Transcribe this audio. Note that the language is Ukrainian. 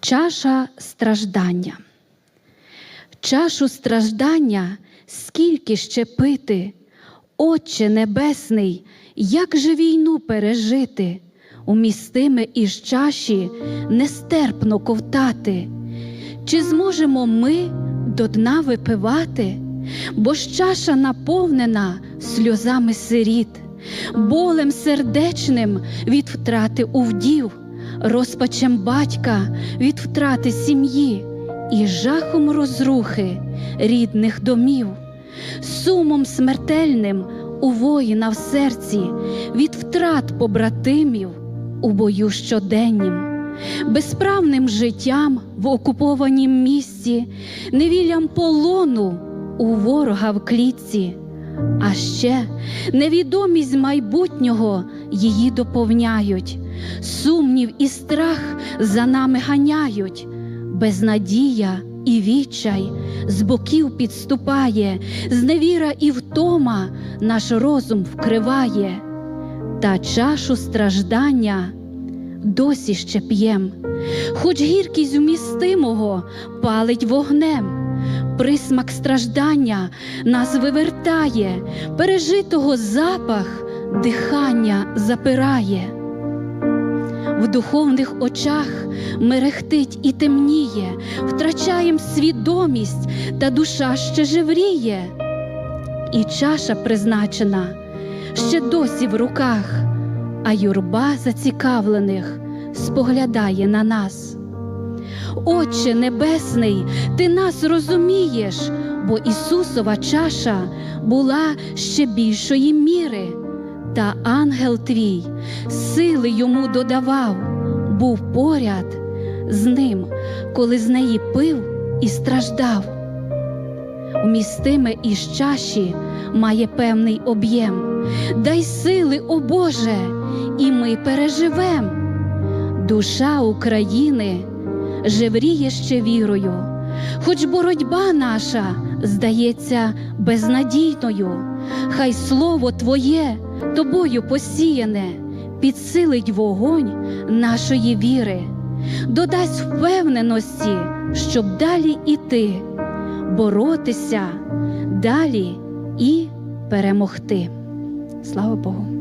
Чаша страждання. Чашу страждання скільки ще пити, Отче Небесний, як же війну пережити, умістиме із чаші нестерпно ковтати. Чи зможемо ми до дна випивати, бо ж чаша наповнена сльозами сиріт, болем сердечним від втрати увдів, розпачем батька від втрати сім'ї і жахом розрухи рідних домів, сумом смертельним у воїна в серці від втрат побратимів у бою щоденнім. Безправним життям в окупованім місті, невіллям полону у ворога в клітці, а ще невідомість майбутнього її доповняють, сумнів і страх за нами ганяють, безнадія і відчай з боків підступає, зневіра і втома наш розум вкриває, та чашу страждання досі ще п'єм, хоч гіркість умістимого палить вогнем, присмак страждання нас вивертає, пережитого запах дихання запирає. В духовних очах мерехтить і темніє, втрачаєм свідомість, та душа ще живріє, і чаша призначена ще досі в руках а юрба зацікавлених споглядає на нас. Отче Небесний, Ти нас розумієш, бо Ісусова чаша була ще більшої міри, та ангел твій сили йому додавав, був поряд з ним, коли з неї пив і страждав. Умістиме із чаші має певний об'єм. Дай сили, о Боже, і ми переживем. Душа України живріє ще вірою, хоч боротьба наша здається безнадійною, хай слово Твоє тобою посіяне, підсилить вогонь нашої віри, додасть впевненості, щоб далі іти, боротися далі і перемогти. Слава Богу.